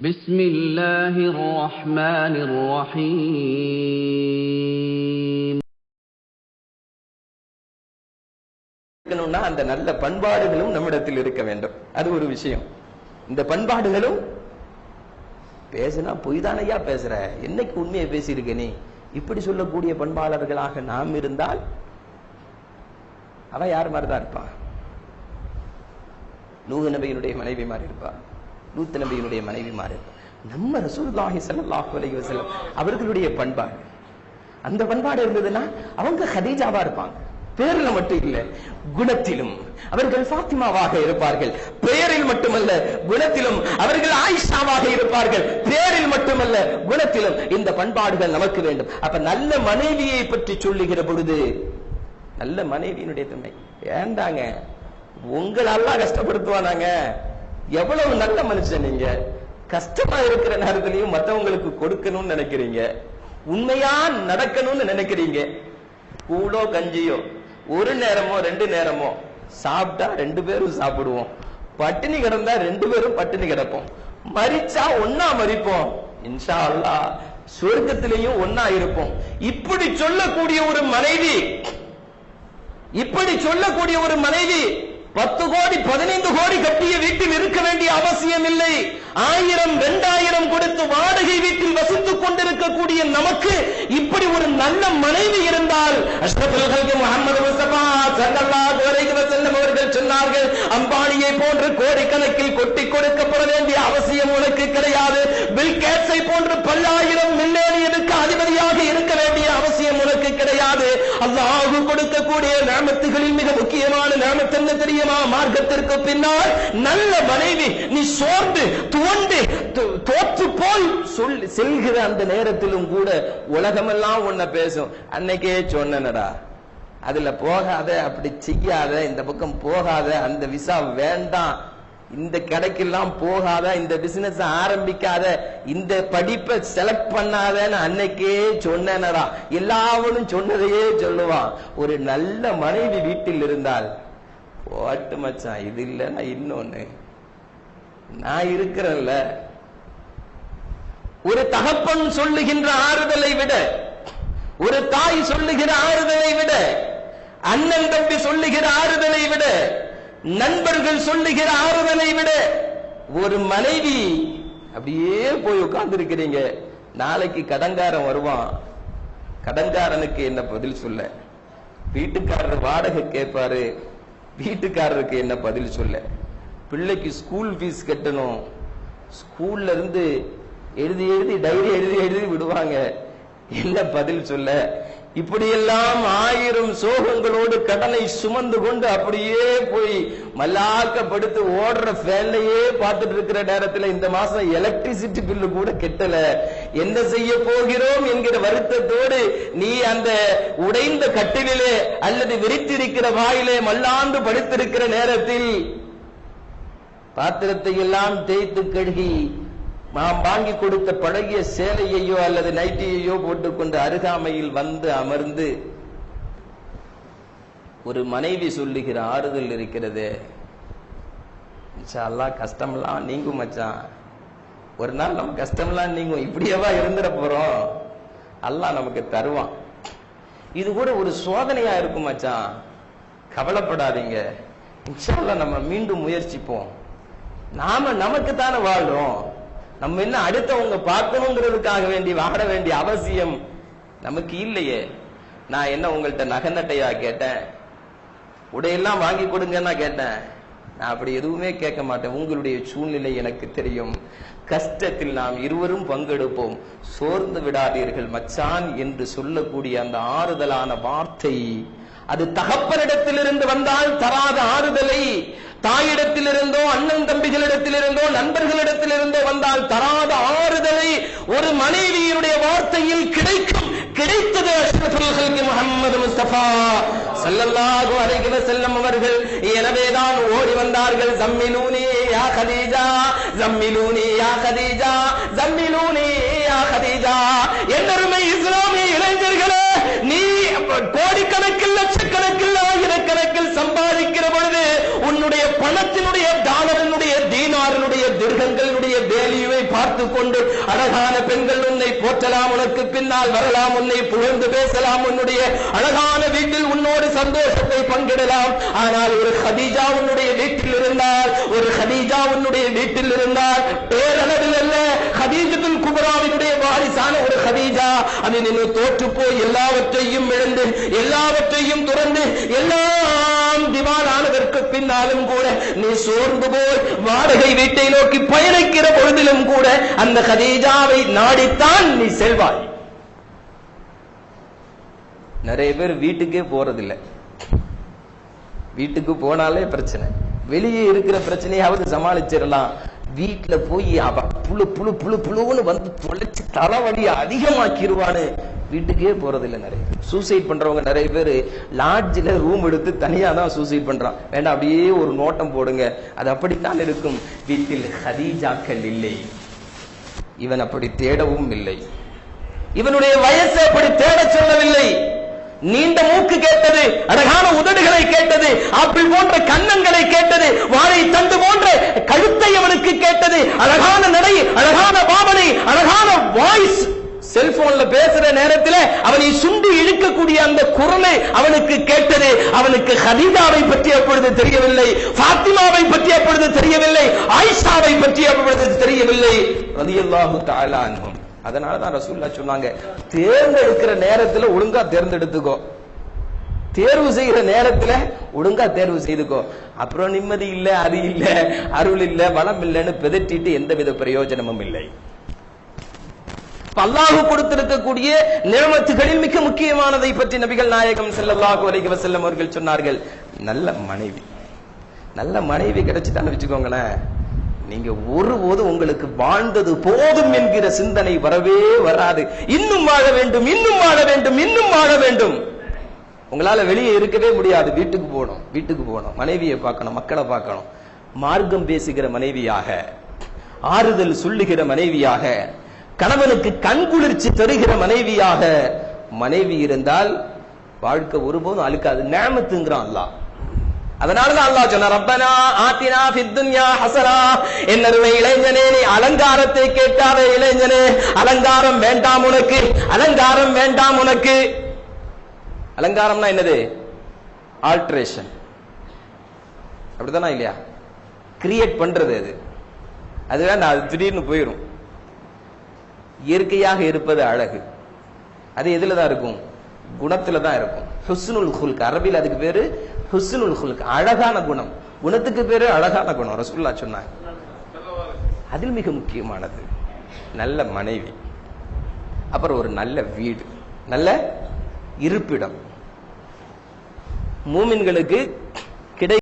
بسم الله الرحمن الرحيم இருக்கணும்னா அந்த நல்ல பண்பாடுகளும் நம்மிடத்தில் இருக்க வேண்டும் அது ஒரு விஷயம் இந்த பண்பாடுகளும் பேசினா பொய் தானையா பேசுற என்னைக்கு உண்மையை பேசியிருக்க நீ இப்படி சொல்லக்கூடிய பண்பாளர்களாக நாம் இருந்தால் அவன் யார் மாதிரி தான் இருப்பான் நூகு நபியினுடைய மனைவி மாதிரி இருப்பான் லூத் நபியினுடைய மனைவி நம்ம ரசூலுல்லாஹி ஸல்லல்லாஹு அலைஹி வஸல்லம் அவர்களுடைய பண்பாடு. அந்த பண்பாடு இருந்ததுன்னா அவங்க ஹதீஜாவா இருப்பாங்க. பேர்ல மட்டும் இல்ல குணத்திலும். அவர்கள் பாத்திமாவாக இருப்பார்கள். பெயரில் மட்டுமல்ல குணத்திலும். அவர்கள் ஆயிஷாவாக இருப்பார்கள். பெயரில் மட்டுமல்ல குணத்திலும். இந்த பண்பாடுகள் நமக்கு வேண்டும். அப்ப நல்ல மனைவியை பற்றி சொல்லுகிற பொழுது நல்ல மனைவியினுடைய தன்மை. வேண்டாங்க உங்களெல்லாம் கஷ்டப்படுத்துவானாங்க. எவ்வளவு நல்ல மனுஷன் நீங்க? கஷ்டமா இருக்கிற நேரத்திலையும் மத்தவங்களுக்கு கொடுக்கணும்னு நினைக்கிறீங்க. உண்மையா நடக்கணும்னு நினைக்கிறீங்க. கூடோ கஞ்சியோ ஒரு நேரமோ ரெண்டு நேரமோ சாப்பிட்டா ரெண்டு பேரும் சாப்பிடுவோம். பட்டினி கிடந்தா ரெண்டு பேரும் பட்டினி கிடப்போம். மறிச்சா ஒன்னா மறிப்போம் இன்ஷா அல்லாஹ் சொர்க்கத்திலையும் ஒன்னா இருப்போம். இப்படி சொல்லக்கூடிய ஒரு மனைவி இப்படி சொல்லக்கூடிய ஒரு மனைவி பத்து கோடி பதினைந்து கோடி கட்டிய வீட்டில் இருக்க வேண்டிய அவசியம் இல்லை ஆயிரம் இரண்டாயிரம் கொடுத்து வாடகை வீட்டில் வசித்துக் கொண்டிருக்கக்கூடிய நமக்கு இப்படி ஒரு நல்ல மனைவி இருந்தால் முகமது முஸ்தபா ஸல்லல்லாஹு அலைஹி வஸல்லம் அவர்கள் சொன்னார்கள் அம்பானியை போன்று கோடிக்கணக்கில் கொட்டி கொடுக்கப்பட வேண்டிய அவசியம் உனக்கு கிடையாது. பில் கேட்ஸை போன்று பல்லாயிரம் அல்லாஹ் கொடுக்கக்கூடிய நாமத்துகளில் மிக முக்கியமான நாமத்து என்ன தெரியுமா? மார்க்கத்திற்கு பின்னால் நல்ல மனைவி நீ சோர்ந்து துவண்டு தோற்று போய் சொல் செல்கிற அந்த நேரத்திலும் கூட உலகமெல்லாம் உன்னை பேசும். அன்னைக்கே சொன்னனடா. அதுல போகாத அப்படி செய்யாத இந்த பக்கம் போகாத அந்த விசா வேண்டாம். இந்த கடைக்கெல்லாம் போகாத இந்த பிசினஸ் ஆரம்பிக்காத இந்த படிப்பை செலக்ட் பண்ணாதன்னு அன்னைக்கே சொன்னனடா. எல்லாவனும் சொன்னதையே சொல்லுவான். ஒரு நல்ல மனைவி வீட்டில் இருந்தால் போட்டு மச்சான் இது இல்லைன்னா இன்னொன்னு. நான் இருக்கிறேன்ல. ஒரு தகப்பன் சொல்லுகின்ற ஆறுதலை விட ஒரு தாய் சொல்லுகிற ஆறுதலை விட அண்ணன் தம்பி சொல்லுகிற ஆறுதலை விட நண்பர்கள் சொல்லுகிற ஆறுதலை விட ஒரு மனைவி அப்படியே போய் உட்கார்ந்து இருக்கிறீங்க நாளைக்கு கடங்காரன் வருவான். கடங்காரனுக்கு என்ன பதில் சொல்ல? வீட்டுக்காரர் வாடகை கேட்பாரு. வீட்டுக்காரருக்கு என்ன பதில் சொல்ல? பிள்ளைக்கு ஸ்கூல் ஃபீஸ் கட்டணும். ஸ்கூல்ல இருந்து எழுதி எழுதி டைரி எழுதி எழுதி விடுவாங்க. என்ன பதில் சொல்ல? இப்படியெல்லாம் ஆயிரம் சோகங்களோடு கடனை சுமந்து கொண்டு அப்படியே போய் மல்லாக்கப்படுத்து ஓடுற ஃபேன்லயே பார்த்துட்டு இருக்கிற நேரத்துல இந்த மாசம் எலக்ட்ரிசிட்டி பில்லு கூட கெட்டல. என்ன செய்ய போகிறோம் என்கிற வருத்தத்தோடு நீ அந்த உடைந்த கட்டிலே அல்லது விரித்திருக்கிற வாயிலே மல்லாந்து படுத்திருக்கிற நேரத்தில் பாத்திரத்தை எல்லாம் தேய்த்து கழுகி நாம் வாங்கி கொடுத்த பழகிய சேலையையோ அல்லது நைட்டியையோ போட்டுக்கொண்டு அருகாமையில் வந்து அமர்ந்து ஒரு மனைவி சொல்லுகிற ஆறுதல் இருக்கிறது. அல்லாஹ் கஷ்டம்லாம் நீங்கும் மச்சான். ஒரு நாள் நம்ம கஷ்டம்லாம் நீங்கும். இப்படியேவா இருந்துட போறோம். அல்லாஹ் நமக்கு தருவான். இது கூட ஒரு சோதனையா இருக்கும் மச்சான். கவலைப்படாதீங்க. இன்ஷா நம்ம மீண்டும் முயற்சிப்போம். நாம நமக்கு தானே வாழ்றோம். நம்ம என்ன அடுத்தவங்க பார்க்கணுங்கிறதுக்காக வேண்டி வாட வேண்டிய அவசியம் நமக்கு இல்லையே. நான் என்ன உங்கள்கிட்ட நகை நட்டையா கேட்டேன்? உடையெல்லாம் வாங்கி கொடுங்கன்னா கேட்டேன். நான் அப்படி எதுவுமே கேட்க மாட்டேன். உங்களுடைய சூழ்நிலை எனக்கு தெரியும். கஷ்டத்தில் நாம் இருவரும் பங்கெடுப்போம். சோர்ந்து விடாதீர்கள் மச்சான் என்று சொல்லக்கூடிய அந்த ஆறுதலான வார்த்தை. அது தகப்பனிடத்திலிருந்து வந்தால் தராத ஆறுதலை தாயிடத்திலிருந்தோ அண்ணன் தம்பிகளிடத்திலிருந்தோ நண்பர்களிடத்திலிருந்தோ வந்தால் தராத ஆறுதலை ஒரு மனைவியினுடைய வார்த்தையில் கிடைக்கும் கிடைத்தது அஷ்ரஃபுல் முகமது முஸ்தபா. சல்லல்லாஹு அலைஹி வஸல்லம் அவர்கள் எனவேதான் ஓடி வந்தார்கள் ஜம்மிலூனி யா கதீஜா ஜம்மிலூனி யா கதீஜா ஜம்மிலூனி யா கதீஜா என்னருமை இஸ்லாமிய இளைஞர்களே நீ கோடிக்கணக்கில் லட்சக்கணக்கில் பொழுது உன்னுடைய பணத்தினுடைய டாலரினுடைய தீனாரினுடைய திருகங்களினுடைய வேலியுவை பார்த்து கொண்டு அழகான பெண்கள் உன்னை போற்றலாம் உனக்கு பின்னால் வரலாம் உன்னை புகழ்ந்து பேசலாம் உன்னுடைய அழகான வீட்டில் உன்னோடு சந்தோஷத்தை பங்கிடலாம். ஆனால் ஒரு ஹதீஜா உன்னுடைய வீட்டில் இருந்தால் ஒரு ஹதீஜா உன்னுடைய வீட்டில் இருந்தால் பேரளவில் அல்ல ஹதீஜத்துல் குபராவினுடைய வாரிசான ஒரு ஹதீஜா. அது நின்று தோற்று போய் எல்லாவற்றையும் இழந்து எல்லாவற்றையும் துறந்து எல்லாம் திவாலானது அதற்கு பின்னாலும் கூட நீ சோர்ந்து போய் வாடகை வீட்டை நோக்கி பயணிக்கிற பொழுதிலும் கூட அந்த கதீஜாவை நாடித்தான் நீ செல்வாய். நிறைய பேர் வீட்டுக்கே போறதில்லை. வீட்டுக்கு போனாலே பிரச்சனை. வெளியே இருக்கிற பிரச்சனையாவது சமாளிச்சிடலாம். வீட்டுல போய் அவ புழு புழு புழு புழுன்னு வந்து தொலைச்சு தலைவலி அதிகமாக்கிடுவான்னு வீட்டுக்கே போறதில்லை நிறைய சூசைட் பண்றவங்க நிறைய பேர் லாட்ஜில் ரூம் எடுத்து தனியாக தான் சூசைட் பண்றான். வேண்டாம் அப்படியே ஒரு நோட்டம் போடுங்க. அது அப்படித்தான் இருக்கும். வீட்டில் ஹதீஜாக்கள் இல்லை. இவன் அப்படி தேடவும் இல்லை. இவனுடைய வயசை அப்படி தேட சொல்லவில்லை. நீண்ட மூக்கு கேட்டது அழகான உதடுகளை கேட்டது ஆப்பிள் போன்ற கன்னங்களை கேட்டது வாழை தண்டு போன்ற கழுத்தை அவனுக்கு கேட்டது அழகான நடை அழகான பாவனை அழகான வாய்ஸ் செல்போன்ல பேசுற நேரத்தில் அவனை சுண்டி இழுக்கக்கூடிய அந்த குரலை அவனுக்கு கேட்டது அவனுக்கு ஹதீஜாவை பற்றி அப்பொழுது தெரியவில்லை பாத்திமாவை பற்றி அப்பொழுது தெரியவில்லை ஆயிஷாவை பற்றி அப்பொழுது தெரியவில்லை. ரதியல்லாஹு தஆலா அன்ஹும் அதனால தான் ரசூல்லா சொன்னாங்க தேர்ந்தெடுக்கிற நேரத்துல ஒழுங்கா தேர்ந்தெடுத்துக்கோ. தேர்வு செய்கிற நேரத்துல ஒழுங்கா தேர்வு செய்துக்கோ. அப்புறம் நிம்மதி இல்ல அது இல்ல அருள் இல்ல வளம் இல்லைன்னு பெதட்டிட்டு எந்தவித பிரயோஜனமும் இல்லை. அல்லாஹு கொடுத்திருக்கக்கூடிய நியமத்துகளில் மிக முக்கியமானதை பற்றி நபிகள் நாயகம் செல்லல்லாஹு அலைஹி வசல்லம் அவர்கள் சொன்னார்கள். நல்ல மனைவி. நல்ல மனைவி கிடைச்சிட்டான்னு வச்சுக்கோங்களேன். நீங்க ஒருபோது உங்களுக்கு வாழ்ந்தது போதும் என்கிற சிந்தனை வரவே வராது. இன்னும் வாழ வேண்டும் இன்னும் வாழ வேண்டும் இன்னும் வாழ வேண்டும். உங்களால வெளியே இருக்கவே முடியாது. வீட்டுக்கு போகணும் வீட்டுக்கு போகணும். மனைவியை பார்க்கணும் மக்களை பார்க்கணும். மார்க்கம் பேசுகிற மனைவியாக ஆறுதல் சொல்லுகிற மனைவியாக கணவனுக்கு கண்குளிர்ச்சி தருகிற மனைவியாக மனைவி இருந்தால் வாழ்க்கை ஒருபோதும் அழுக்காது. நேமத்துங்கிறான் அல்லாஹ். அதனாலதான் அல்லாஹ் சொன்ன ரப்பனா ஆத்தினா பித்துன்யா என்னருமை இளைஞனே நீ அலங்காரத்தை கேட்காத இளைஞனே. அலங்காரம் வேண்டாம் உனக்கு அலங்காரம் வேண்டாம் உனக்கு. அலங்காரம்னா என்னது? ஆல்ட்ரேஷன் அப்படிதானா இல்லையா? கிரியேட் பண்றது அது. அது வேண்டாம் அது திடீர்னு போயிடும் இயற்கையாக இருப்பது அழகு. அது எதுல தான் இருக்கும்? குணத்துல தான் இருக்கும். ஹுஸ்னுல் ஹுல்க். அரபில் அதுக்கு பேரு ஹுஸ்னுல் ஹுல்க். அழகான குணம். குணத்துக்கு பேரு அழகான குணம். ரசுல்லா சொன்னாங்க. அதில் மிக முக்கியமானது நல்ல மனைவி. அப்புறம் ஒரு நல்ல வீடு. நல்ல இருப்பிடம். மூமின்களுக்கு கிடை